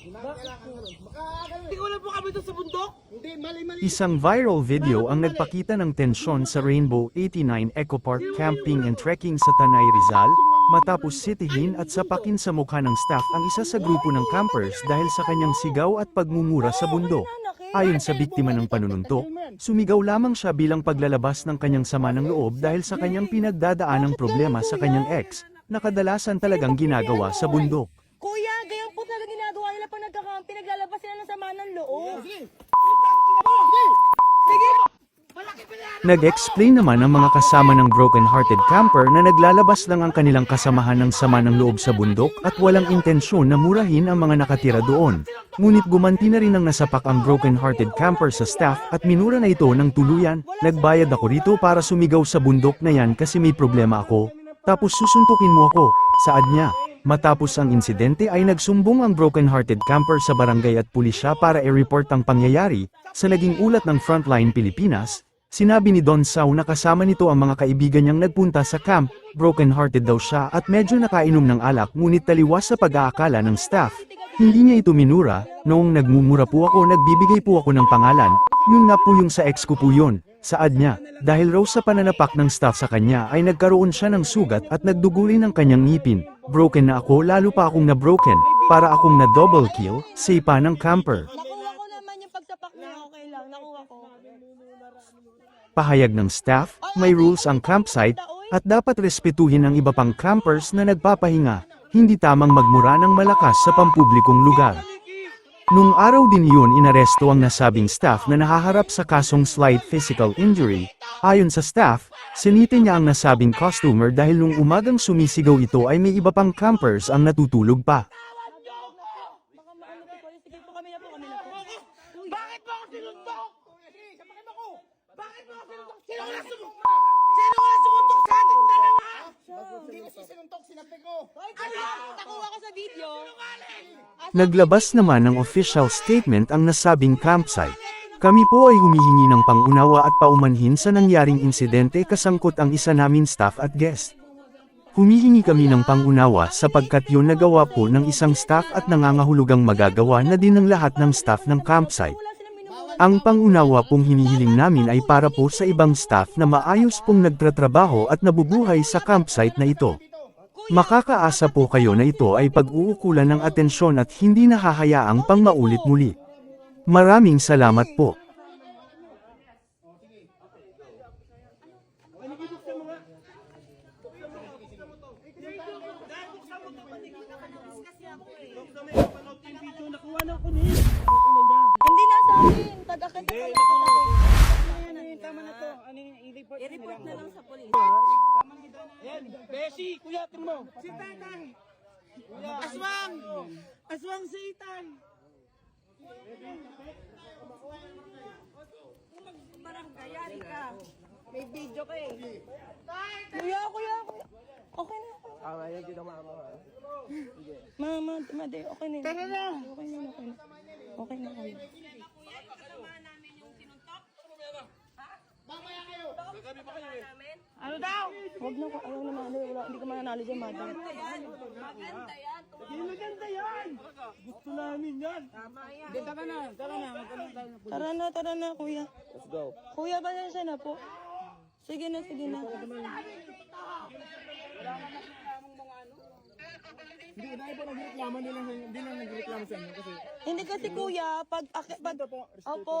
Hindi ko lang po kami doon sa bundok. Hindi, mali-mali. Isang viral video ang nagpakita ng tensyon sa Rainbow 89 Eco Park Camping and Trekking sa Tanay Rizal, matapos sitihin at sapakin sa mukha ng staff ang isa sa grupo ng campers dahil sa kanyang sigaw at pagmumura sa bundok. Ayon sa biktima ng panununtok, sumigaw lamang siya bilang paglalabas ng kanyang sama ng loob dahil sa kanyang pinagdadaanang problema sa kanyang ex, na kadalasan talagang ginagawa sa bundok. Nila pag nagkakampi. Naglalabas sila ng sama ng loob. Nag-explain naman ang mga kasama ng broken-hearted camper na naglalabas lang ang kanilang kasamahan ng sama ng loob sa bundok at walang intensyon na murahin ang mga nakatira doon. Ngunit gumanti na rin ang nasapak ang broken-hearted camper sa staff at minura na ito ng tuluyan. Nagbayad ako rito para sumigaw sa bundok na yan kasi may problema ako. Tapos susuntukin mo ako, saad niya. Matapos ang insidente ay nagsumbong ang broken-hearted camper sa barangay at pulisya para i-report ang pangyayari. Sa naging ulat ng Frontline Pilipinas, sinabi ni Don Sau na kasama nito ang mga kaibigan niyang nagpunta sa camp, broken-hearted daw siya at medyo nakainom ng alak ngunit taliwas sa pag-aakala ng staff. Hindi niya ito minura, noong nagmumura po ako nagbibigay po ako ng pangalan, yun na po yung sa ex ko po yun. Saad niya, dahil raw sa pananapak ng staff sa kanya ay nagkaroon siya ng sugat at nagduguli ng kanyang ngipin. Broken na ako lalo pa akong na broken, para akong na double kill, say pa ng camper. Nakuha ko naman yung pagsapak niya. Okay lang, nakuha ko. Pahayag ng staff, may rules ang campsite, at dapat respetuhin ang iba pang campers na nagpapahinga, hindi tamang magmura ng malakas sa pampublikong lugar. Nung araw din yun inaresto ang nasabing staff na nahaharap sa kasong slight physical injury. Ayon sa staff, sinite niya ang nasabing customer dahil nung umagang sumisigaw ito ay may iba pang campers ang natutulog pa. Bakit mo ako sinuntok? Bakit mo ako? Sinuntok? Sino wala sumuntok? Sino ating dalawa? Hindi kasi sinuntok, sinabi ko. Ano? Nakuha ko sa video. Naglabas naman ng official statement ang nasabing campsite. Kami po ay humihingi ng pangunawa at paumanhin sa nangyaring insidente kasangkot ang isa namin staff at guest. Humihingi kami ng pangunawa sapagkat yun nagawa po ng isang staff at nangangahulugang magagawa na din ng lahat ng staff ng campsite. Ang pangunawa pong hinihiling namin ay para po sa ibang staff na maayos pong nagtratrabaho at nabubuhay sa campsite na ito. Makakaasa po kayo na ito ay pag-uukulan ng atensyon at hindi nahahayaang pang maulit muli. Maraming salamat po. Nakuha na ako ni. Hindi na sa akin. Tag-akit na pala. Tama na to. Ano yung i-report I-report na lang sa police. Ayan, Beshi, kuya, tingnan mo. Si Tatay. Aswang. Aswang si Itay. Barangayari ka. May video ka eh. Kuya, kuya, kuya. Okay na ako. Ah, ayan, kita mama. Mama, made, okay na. Tara na. Okay na, okay na. Okay na, okay na. Ano daw? Huwag na, ayaw na manalo. Wala, hindi ka mananalo dyan, mother. Hindi maganda yan. Gusto namin yan. Tama yan. Hindi, tara na. Tara na. Tara na, tara na, kuya. Let's go. Kuya, pasensya na po. Sige na, sige na. Hindi, dahil po nagreklamo, hindi lang, hindi lang nagreklamo sa inyo kasi Hindi kasi kuya, pag, aki, pag, opo,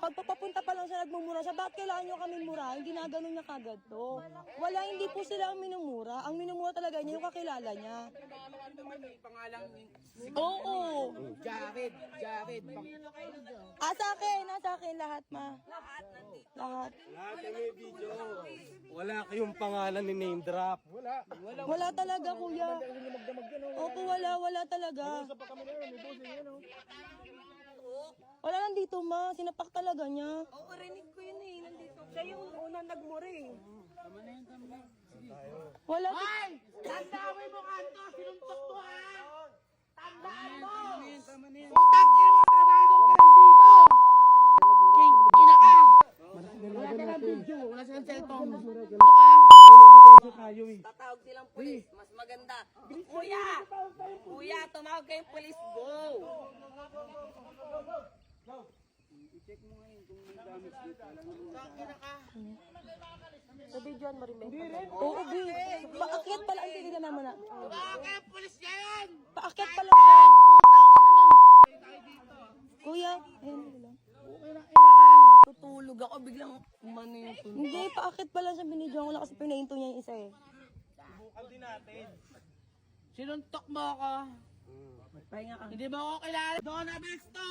pag papapunta pa lang siya nagmumura siya, bakit kailangan nyo kami mura? Hindi na ganun niya kagad to. Wala, hindi po sila ang minumura. Ang minumura talaga niya, yung kakilala niya. Oo. Jared, Jared. Ah, sa akin, ah, sa akin lahat, ma. Lahat. Lahat ng may video. Wala kayong pangalan ni name drop. Wala. Wala. Wala talaga, kuya. Opo, wala, wala talaga. Wala nandito, ma. Sinapak talaga niya. Oo, rinig ko yun eh. Nandito. Siya yung unang nagmuri. Wala. Ay! Tandaan mo kanto, sinuntok mo ha! Tandaan mo! Utang ina mo, itong Tatawag silang pulis. Mas maganda. Kuya! Kuya, tumawag kayong pulis. Go! I-check mo ngayon kung may damage dito. Sa Saan ka? Sa video, Marimbe. Oo, B. Bakit pala ang tingin na naman? Hindi, paakit pa lang siya. Binidyoan ko lang kasi pinahinto niya yung isa eh. Sinuntok mo ako. Pahinga ka. Hindi mo ako kilala. Doon na Besto.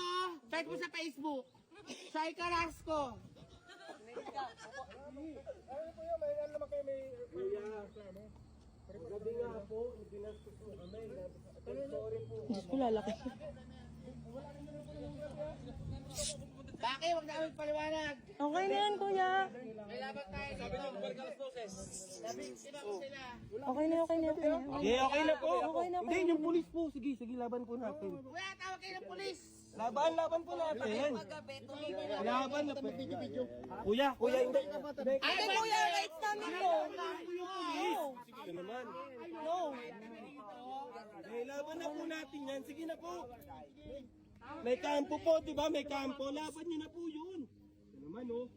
Search mo sa Facebook. Shai Carrasco. Diyos ko lalaki. Bakit? Huwag na kami paliwanag. Okay na yan, kuya. May laban tayo. Sabi ng barkal boses. Sabi, sila ko sila. Okay na, okay na, okay na. Eh, okay na po. Okay na, Hindi, yung pulis po. Sige, sige, laban po natin. Kuya, tawag kayo ng pulis. Laban, laban po natin. Laban na po. Kuya, kuya, hindi. Ay, kuya, rights namin to. Sige naman. No. Eh, laban na po natin yan. Sige na po. May kampo po, di ba? May kampo. Laban nyo na po yun. Ito naman, oh.